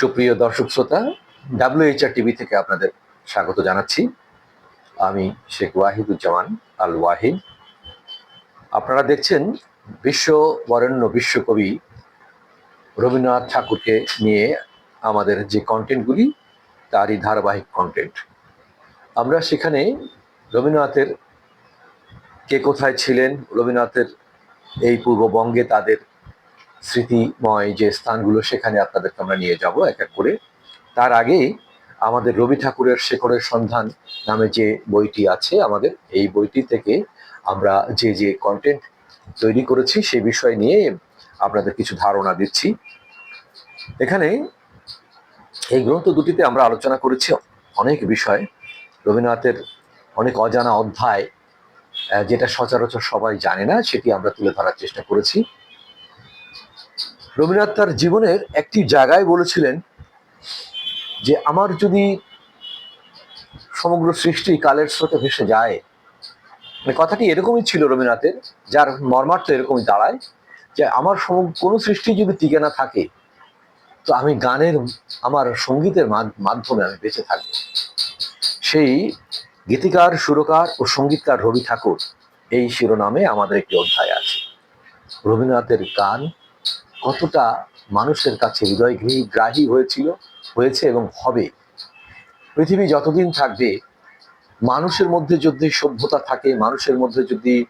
সুপ্রিয় দর্শক শ্রোতা ডাব্লিউএইচআর টিভি থেকে আপনাদের স্বাগত জানাচ্ছি। আমি শেখ ওয়াহিদুজ্জামান আল ওয়াহিদ আপনারা দেখছেন বিশ্ব বরেণ্য বিশ্বকবি রবীন্দ্রনাথ ঠাকুরকে নিয়ে আমাদের যে কন্টেন্টগুলি তারই ধারাবাহিক কন্টেন্ট আমরা সেখানে রবীন্দ্রনাথের কে কোথায় ছিলেন, রবীন্দ্রনাথের এই পূর্ববঙ্গে তাদের স্মৃতিময় যে স্থানগুলো, সেখানে আপনাদেরকে আমরা নিয়ে যাব এক এক করে। তার আগেই আমাদের রবি ঠাকুরের শেখরের সন্ধান নামে যে বইটি আছে আমাদের, এই বইটি থেকে আমরা যে যে কন্টেন্ট তৈরি করেছি সেই বিষয় নিয়ে আপনাদের কিছু ধারণা দিচ্ছি। এখানে এই গ্রন্থ দুটিতে আমরা আলোচনা করেছি অনেক বিষয়। রবীন্দ্রনাথের অনেক অজানা অধ্যায় যেটা সচরাচর সবাই জানে না, সেটি আমরা তুলে ধরার চেষ্টা করেছি। রবীন্দ্রনাথ তার জীবনের একটি জায়গায় বলেছিলেন যে, আমার যদি সমগ্র সৃষ্টি কালের স্রোতে ভেসে যায় মানে কথাটি এরকমই ছিল রবীন্দ্রনাথের, যার মর্মার্থ এরকমই দাঁড়ায়, যে, আমার কোনো সৃষ্টি যদি টিকে না থাকে, তো আমি গানের, আমার সঙ্গীতের মাধ- মাধ্যমে আমি বেঁচে থাকব। সেই গীতিকার, সুরকার ও সঙ্গীতকার রবি ঠাকুর এই শিরোনামে আমাদের একটি অধ্যায় আছে। রবীন্দ্রনাথের গান কতটা মানুষের কাছে হৃদয় গ্রাহী হয়েছিল, হয়েছে এবং হবে? পৃথিবী যতদিন থাকবে, মানুষের মধ্যে যদি সভ্যতা থাকে, মানুষের মধ্যে যদি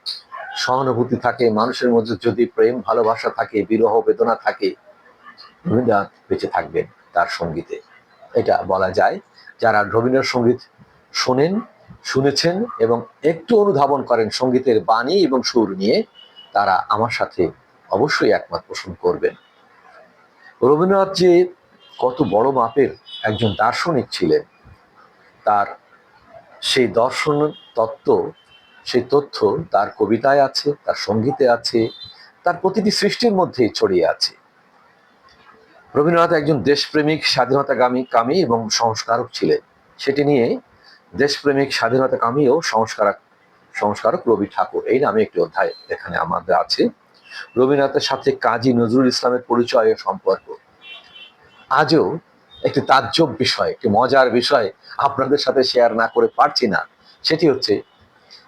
সহানুভূতি থাকে, মানুষের মধ্যে যদি প্রেম, ভালোবাসা থাকে, বিরহ, বেদনা থাকে, রবীন্দ্রনাথ বেঁচে থাকবেন তার সঙ্গীতে। এটা বলা যায়। যারা রবীন্দ্র সংগীত শোনেন, শুনেছেন এবং একটু অনুধাবন করেন সঙ্গীতের বাণী এবং সুর নিয়ে, তারা আমার সাথে অবশ্যই একমত পোষণ করবেন। রবীন্দ্রনাথ যে কত বড় মাপের একজন দার্শনিক ছিলেন, তার সেই দর্শন তত্ত্ব, সেই তথ্য তার কবিতায় আছে, তার সঙ্গীতে আছে, তার প্রতিটি সৃষ্টির মধ্যেই ছড়িয়ে আছে। রবীন্দ্রনাথ একজন দেশপ্রেমিক, স্বাধীনতাগামী কামী এবং সংস্কারক ছিলেন। সেটি নিয়ে দেশপ্রেমিক, স্বাধীনতাকামী ও সংস্কারক সংস্কারক রবি ঠাকুর, এই নামে একটি অধ্যায় এখানে আমাদের আছে। রবীন্দ্রনাথের সাথে কাজী নজরুল ইসলামের পরিচয় ও সম্পর্ক। আজও একটি তাজ্জব বিষয়, একটি মজার বিষয় আপনাদের সাথে শেয়ার না করে পারছি না। সেটি হচ্ছে,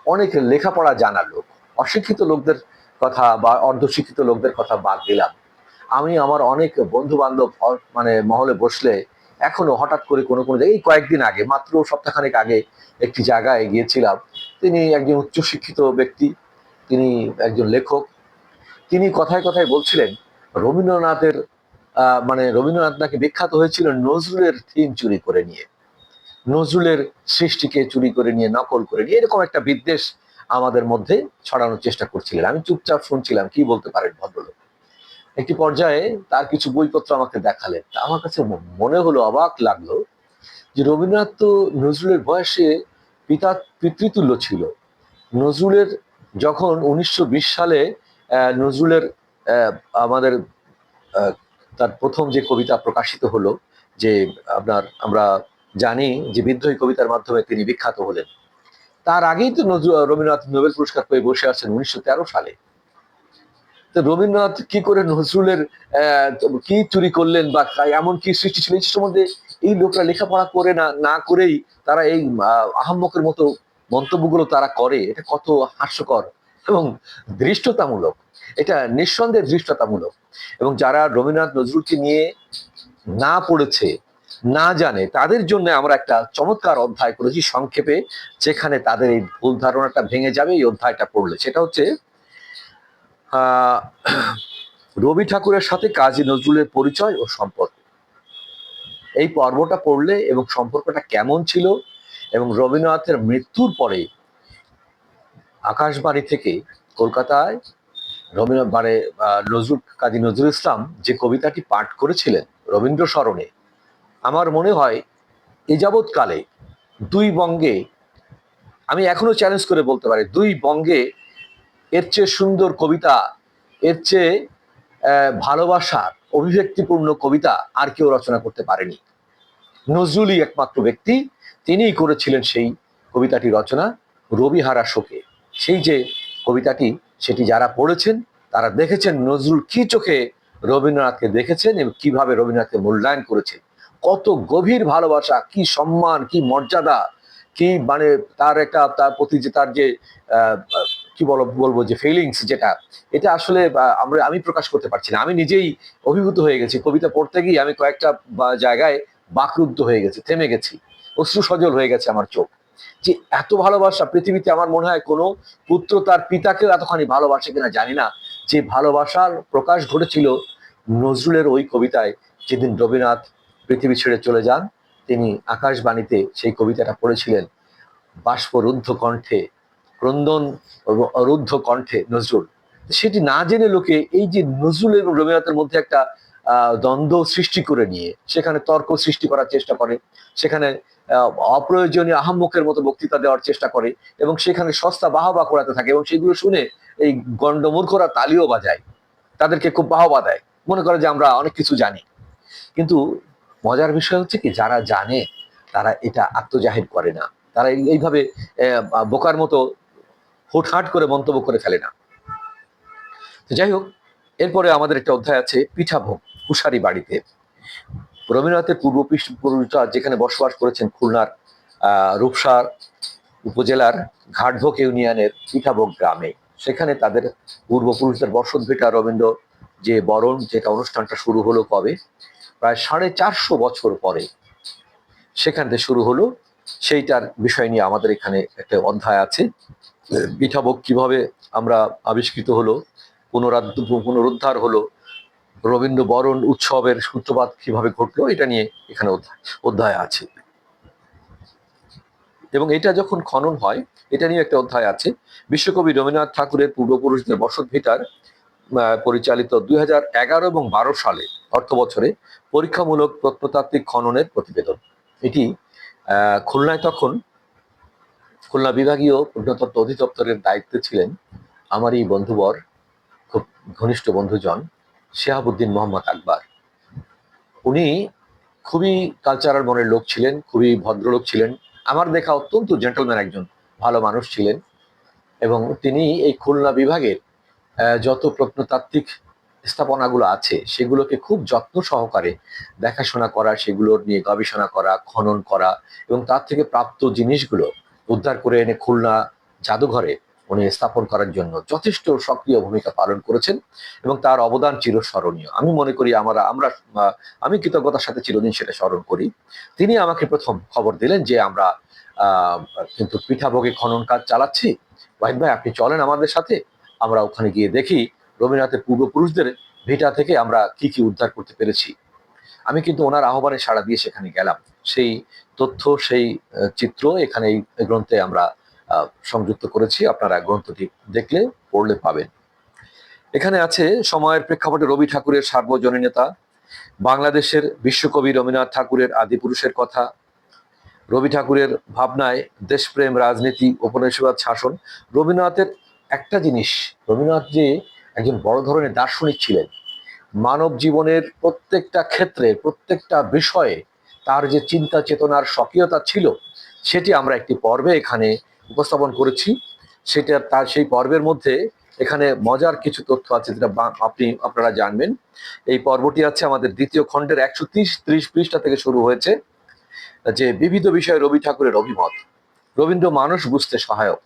অনেক লেখাপড়া জানা লোক, অশিক্ষিত লোকদের কথা বা অর্ধশিক্ষিত লোকদের কথা বাদ দিলাম। আমি আমার অনেক বন্ধু বান্ধব মানে মহলে বসলে এখনও হঠাৎ করে কোনো কোনো জায়গায়, এই কয়েকদিন আগে, মাত্র সপ্তাহখানেক আগে একটি জায়গায় গিয়েছিলাম। তিনি একজন উচ্চশিক্ষিত ব্যক্তি, তিনি একজন লেখক তিনি কথায় কথায় বলছিলেন, রবীন্দ্রনাথের মানে রবীন্দ্রনাথ নাকি বিখ্যাত হয়েছিল নজরুলের থিম চুরি করে নিয়ে। নজরুলের সৃষ্টিকে চুরি করে নিয়ে, নকল করে নিয়ে, এরকম একটা বিদ্বেষ আমাদের মধ্যে ছড়ানোর চেষ্টা করছিলেন। আমি চুপচাপ শুনছিলাম, কি বলতে পারেন ভদ্রলোক? একটি পর্যায়ে তার কিছু বইপত্র আমাকে দেখালেন। তা আমার কাছে মনে হলো, অবাক লাগল যে রবীন্দ্রনাথ তো নজরুলের বয়সে পিতা, পিতৃতুল্য ছিল। নজরুলের যখন উনিশশো বিশ সালে নজরুলের আমাদের তার প্রথম যে কবিতা প্রকাশিত হলো যে আপনার আমরা জানি যে বিদ্রোহী কবিতার মাধ্যমে তিনি বিখ্যাত হলেন। তার আগেই তো রবীন্দ্রনাথ নোবেল পুরস্কার পেয়ে বসে আছেন উনিশশো তেরো সালে। তো রবীন্দ্রনাথ কি করে নজরুলের কি চুরি করলেন বা এমন কি সৃষ্টি ছিল? এই সম্বন্ধে এই লোকরা লেখাপড়া করে না না করেই তারা এই আহ, আহাম্মকের মতো মন্তব্যগুলো তারা করে। এটা কত হাস্যকর এবং দৃষ্টতামূলক এটা নিঃসন্দেহে দৃষ্টতামূলক এবং যারা রবীন্দ্রনাথ নজরুলকে নিয়ে না পড়েছে, না জানে, তাদের জন্য আমরা একটা চমৎকার অধ্যায় করেছি সংক্ষেপে, যেখানে তাদের এই ভুল ধারণাটা ভেঙে যাবে, এই অধ্যায়টা পড়লে। সেটা হচ্ছে রবি ঠাকুরের সাথে কাজী নজরুলের পরিচয় ও সম্পর্ক। এই পর্বটা পড়লে এবং সম্পর্কটা কেমন ছিল এবং রবীন্দ্রনাথের মৃত্যুর পরে আকাশবাণী থেকে কলকাতায় রবীন্দ্রনাথ মানে নজরুল কাজী নজরুল ইসলাম যে কবিতাটি পাঠ করেছিলেন রবীন্দ্র স্মরণে, আমার মনে হয় এ যাবৎকালে দুই বঙ্গে, আমি এখনও চ্যালেঞ্জ করে বলতে পারি, দুই বঙ্গে এর চেয়ে সুন্দর কবিতা, এর চেয়ে ভালোবাসার, অভিব্যক্তিপূর্ণ কবিতা আর কেউ রচনা করতে পারেনি। নজরুলই একমাত্র ব্যক্তি, তিনিই করেছিলেন সেই কবিতাটি রচনা, রবিহারা শোকে। সেই যে কবিতাটি সেটি যারা পড়েছেন, তারা দেখেছেন নজরুল কি চোখে রবীন্দ্রনাথকে দেখেছেন এবং কীভাবে রবীন্দ্রনাথকে মূল্যায়ন করেছেন। কত গভীর ভালোবাসা, কি সম্মান, কি মর্যাদা, কি মানে তার একটা তার প্রতি যে তার যে কি বল, বলব যে ফিলিংস যেটা, এটা আসলে আমরা, আমি প্রকাশ করতে পারছি না। আমি নিজেই অভিভূত হয়ে গেছি। কবিতা পড়তে গিয়ে আমি কয়েকটা জায়গায় বাকরুদ্ধ হয়ে গেছি, থেমে গেছি। অশ্রু সজল হয়ে গেছে আমার চোখ। যে এত ভালোবাসা পৃথিবীতে আমার মনে হয় কোনো পুত্র তার পিতাকেও এতখানি ভালোবাসে কিনা জানি না। যে ভালোবাসার প্রকাশ ঘটেছিল নজরুলের ওই কবিতায় যেদিন রবীন্দ্রনাথ পৃথিবী ছেড়ে চলে যান তিনি আকাশবাণীতে সেই কবিতাটা পড়েছিলেন বাষ্পরুদ্ধ কণ্ঠে ক্রন্দন রুদ্ধ কণ্ঠে নজরুল। সেটি না জেনে লোকে এই যে নজরুল এবং রবীন্দ্রনাথের মধ্যে একটা আহ, দ্বন্দ্ব সৃষ্টি করে নিয়ে সেখানে তর্ক সৃষ্টি করার চেষ্টা করে সেখানে অপ্রয়োজনীয় আহাম্মকের মতো বক্তৃতা দেওয়ার চেষ্টা করে এবং সেখানে সস্তা বাহবা করাতে থাকে এবং সেগুলো শুনে এই গণ্ডমূর্খরা তালিও বাজায়, তাদেরকে খুব বাহবা দেয়। মনে করে যে আমরা অনেক কিছু জানি। কিন্তু মজার বিষয় হচ্ছে কি, যারা জানে, তারা এটা আত্মজাহির করে না। তারা এইভাবে বোকার মতো হুটহাট করে মন্তব্য করে ফেলে না। তো যাই হোক, এরপরে আমাদের একটা অধ্যায় আছে পিঠাভোগ কুশারি বাড়িতে। রবীন্দ্রনাথের পূর্ব পুরুষরা যেখানে বসবাস করেছেন খুলনার রূপসার উপজেলার ঘাটভোগ ইউনিয়নের পিঠাভোগ গ্রামে। সেখানে তাদের পূর্বপুরুষদের বসত ভিটা রবীন্দ্র যে বরণ, যেটা অনুষ্ঠানটা শুরু হলো কবে? প্রায় সাড়ে চারশো বছর পরে সেখান থেকে শুরু হলো। সেইটার বিষয় নিয়ে আমাদের এখানে একটা অধ্যায় আছে। পিঠাভোগ কীভাবে আমরা আবিষ্কৃত হলো পুনরাদ পুনরুদ্ধার হলো রবীন্দ্র বরণ উৎসবের সূত্রপাত কীভাবে ঘটলো, এটা নিয়ে এখানে অধ্যায় আছে। এবং এটা যখন খনন হয়, এটা নিয়ে একটা অধ্যায় আছে। বিশ্বকবি রবীন্দ্রনাথ ঠাকুরের পূর্বপুরুষদের বসত ভিটার পরিচালিত দুই এবং বারো সালে, অর্থ বছরে, পরীক্ষামূলক প্রত্নতাত্ত্বিক খননের প্রতিবেদন। এটি খুলনায় তখন খুলনা বিভাগীয় প্রত্নতত্ত্ব অধিদপ্তরের দায়িত্বে ছিলেন আমার এই বন্ধুবর, খুব ঘনিষ্ঠ বন্ধুজন শেহাবুদ্দিন মোহাম্মদ আকবর। উনি খুবই কালচারাল মনের লোক ছিলেন, খুবই ভদ্রলোক ছিলেন। আমার দেখা অত্যন্ত জেন্টলম্যান একজন, ভালো মানুষ ছিলেন। এবং তিনি এই খুলনা বিভাগের যত প্রত্নতাত্ত্বিক স্থাপনাগুলো আছে, সেগুলোকে খুব যত্ন সহকারে দেখাশোনা করা, সেগুলোর নিয়ে গবেষণা করা, খনন করা এবং তার থেকে প্রাপ্ত জিনিসগুলো উদ্ধার করে এনে খুলনা জাদুঘরে উনি স্থাপন করার জন্য যথেষ্ট সক্রিয় ভূমিকা পালন করেছেন এবং তার অবদান চিরস্মরণীয়। আমি মনে করি আমরা আমরা আমি কৃতজ্ঞতার সাথে চিরদিন সেটা স্মরণ করি। তিনি আমাকে প্রথম খবর দিলেন যে আমরা কিন্তু পিঠাভোগে খনন কাজ চালাচ্ছি। ওয়াহিদ ভাই, আপনি চলেন আমাদের সাথে। আমরা ওখানে গিয়ে দেখি রবীন্দ্রনাথের পূর্বপুরুষদের ভিটা থেকে আমরা কি কি উদ্ধার করতে পেরেছি। আমি কিন্তু ওনার আহ্বানে সাড়া দিয়ে সেখানে গেলাম। সেই তথ্য, সেই চিত্র এখানে এই গ্রন্থে আমরা সংযুক্ত করেছি। আপনারা গ্রন্থটি দেখলে, পড়লে পাবেন। এখানে আছে, সময়ের প্রেক্ষাপটে রবি ঠাকুরের সার্বজনীনতা, বাংলাদেশের বিশ্বকবি রবীন্দ্রনাথ ঠাকুরের আদিপুরুষের কথা, রবি ঠাকুরের ভাবনায় দেশপ্রেম, রাজনীতি উপনিষেবাদ শাসন। রবীন্দ্রনাথের একটা জিনিস, রবীন্দ্রনাথ যে একজন বড় ধরনের দার্শনিক ছিলেন, মানব জীবনের প্রত্যেকটা ক্ষেত্রে, প্রত্যেকটা বিষয়ে তার যে চিন্তা চেতনার স্বকীয়তা ছিল, সেটি আমরা একটি পর্বে এখানে উপস্থাপন করেছি, সেটা তার সেই পর্বের মধ্যে এখানে মজার কিছু তথ্য আছে যেটা আপনি, আপনারা জানবেন। এই পর্বটি আছে আমাদের দ্বিতীয় খণ্ডের একশো ত্রিশ ত্রিশ পৃষ্ঠা থেকে শুরু হয়েছে, যে বিবিধ বিষয়ে রবি ঠাকুরের অভিমত। রবীন্দ্র মানুষ বুঝতে সহায়ক।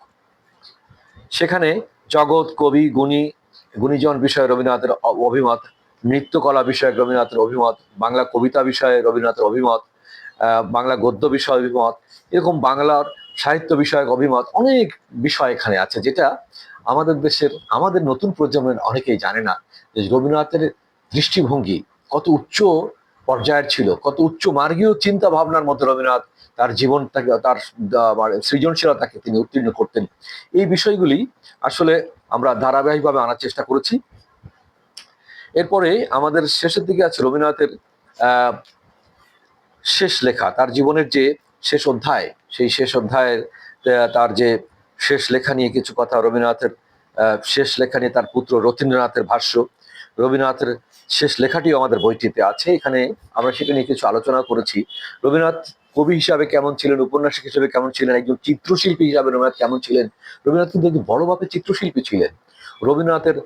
সেখানে জগৎ, কবি, গুণী, গুণীজন বিষয়ে রবীন্দ্রনাথের অভিমত, নৃত্যকলা বিষয়ে রবীন্দ্রনাথের অভিমত, বাংলা কবিতা বিষয়ে রবীন্দ্রনাথের অভিমত বাংলা গদ্য বিষয়ে অভিমত, এরকম বাংলার সাহিত্য বিষয়ক অভিমত অনেক বিষয় এখানে আছে, যেটা আমাদের দেশের, আমাদের নতুন প্রজন্মের অনেকেই জানে না যে রবীন্দ্রনাথের দৃষ্টিভঙ্গি কত উচ্চ পর্যায়ের ছিল, কত উচ্চ মার্গীয় চিন্তা ভাবনার মধ্যে রবীন্দ্রনাথ তার জীবনটাকে, তার সৃজনশীলতাকে তিনি উত্তীর্ণ করতেন। এই বিষয়গুলি আসলে আমরা ধারাবাহিকভাবে আনার চেষ্টা করেছি। এরপরে আমাদের শেষের দিকে আছে রবীন্দ্রনাথের শেষ লেখা, তার জীবনের যে শেষ অধ্যায়, সেই শেষ অধ্যায়ের তার যে শেষ লেখা নিয়ে কিছু কথা রবীন্দ্রনাথের শেষ লেখা নিয়ে তার পুত্র রথীন্দ্রনাথের ভাষ্য। রবীন্দ্রনাথের শেষ লেখাটিও আমাদের বইটিতে আছে, এখানে আমরা সেটা নিয়ে কিছু আলোচনা করেছি। রবীন্দ্রনাথ কবি হিসাবে কেমন ছিলেন, উপন্যাসিক হিসাবে কেমন ছিলেন, একজন চিত্রশিল্পী হিসাবে রবীন্দ্রনাথ কেমন ছিলেন? রবীন্দ্রনাথ কিন্তু একজন বড় চিত্রশিল্পী ছিলেন। রবীন্দ্রনাথের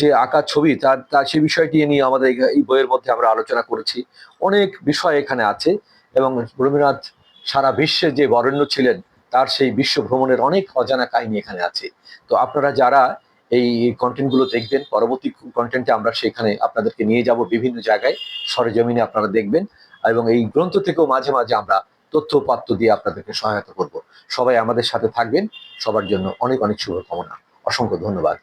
যে আঁকা ছবি, তার তার সেই বিষয়টি নিয়ে আমাদের এই বইয়ের মধ্যে আমরা আলোচনা করেছি। অনেক বিষয় এখানে আছে এবং রবীন্দ্রনাথ সারা বিশ্বে যে বরেণ্য ছিলেন, তার সেই বিশ্ব ভ্রমণের অনেক অজানা কাহিনী এখানে আছে। তো আপনারা যারা এই কন্টেন্টগুলো দেখবেন, পরবর্তী কন্টেন্টে আমরা সেখানে আপনাদেরকে নিয়ে যাব বিভিন্ন জায়গায়, সরেজমিনে আপনারা দেখবেন এবং এই গ্রন্থ থেকেও মাঝে মাঝে আমরা তথ্য পাত্র দিয়ে আপনাদেরকে সহায়তা করব। সবাই আমাদের সাথে থাকবেন, সবার জন্য অনেক অনেক শুভকামনা। অসংখ্য ধন্যবাদ।